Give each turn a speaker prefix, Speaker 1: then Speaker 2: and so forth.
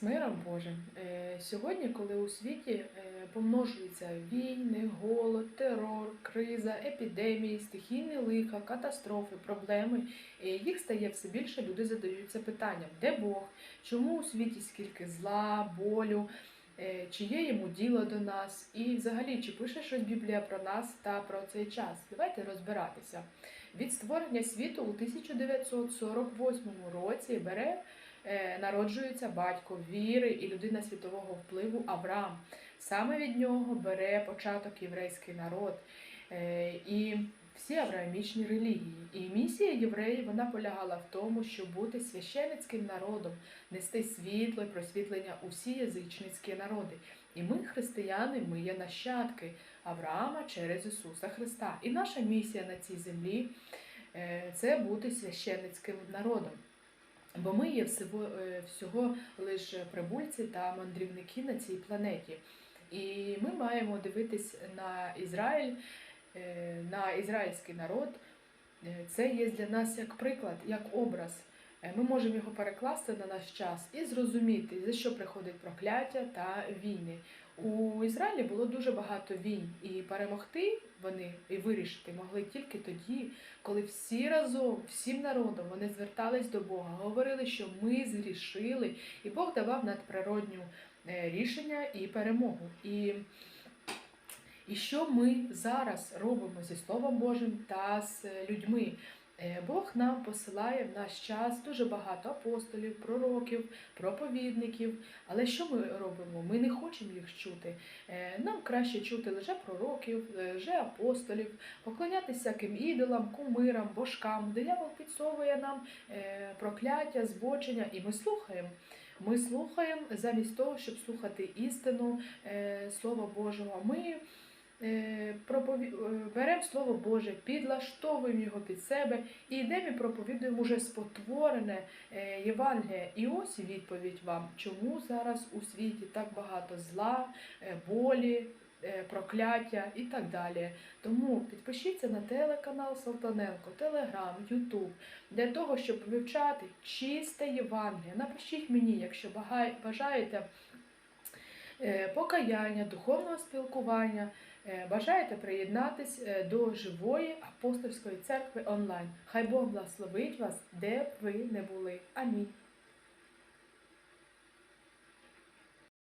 Speaker 1: З миром Божим. Е, Сьогодні, коли у світі е, помножуються війни, голод, терор, криза, епідемії, стихійні лиха, катастрофи, проблеми, е, їх стає все більше, люди задаються питанням, де Бог, чому у світі скільки зла, болю, чи є йому діло до нас, і взагалі, чи пише щось Біблія про нас та про цей час. Давайте розбиратися. Від створення світу у 1948 році бере народжується батько віри і людина світового впливу Авраам. Саме від нього бере початок єврейський народ е, і всі авраамічні релігії. І місія євреїв вона полягала в тому, щоб бути священицьким народом, нести світло і просвітлення у всі язичницькі народи. І ми, християни, ми є нащадки Авраама через Ісуса Христа. І наша місія на цій землі е, це бути священицьким народом. Бо ми є всього, е, всього лише прибульці та мандрівники на цій планеті. І ми маємо дивитись на Ізраїль, е, на ізраїльський народ. Е, Це є для нас як приклад, як образ. Е, Ми можемо його перекласти на наш час і зрозуміти, за що приходить прокляття та війни. У Ізраїлі було дуже багато війн, і перемогти вони і вирішити могли тільки тоді, коли всі разом, всім народом вони звертались до Бога, говорили, що ми згрішили, і Бог давав надприродню е, рішення і перемогу. І, і що ми зараз робимо зі Словом Божим та з людьми? Е, Бог нам посилає в наш час дуже багато апостолів, пророків, проповідників. Але що ми робимо? Ми не хочемо їх чути. Е, Нам краще чути лише пророків, лише апостолів, поклонятися всяким ідолам, кумирам, божкам. Диявол підсовує нам е, прокляття, збочення, і ми слухаємо. Ми слухаємо замість того, щоб слухати істину Слова Божого. Ми беремо Слово Боже, підлаштовуємо його під себе і йдемо і проповідуємо уже спотворене е, Євангеліє. І ось відповідь вам, чому зараз у світі так багато зла, е, болі, е, прокляття і так далі. Тому підпишіться на телеканал Салтаненко, Телеграм, Ютуб для того, щоб вивчати чисте Євангеліє. Напишіть мені, якщо бажаєте е, покаяння, духовного спілкування, е, бажаєте приєднатись е, до живої апостольської церкви онлайн. Хай Бог благословить вас, де б ви не були. Амінь.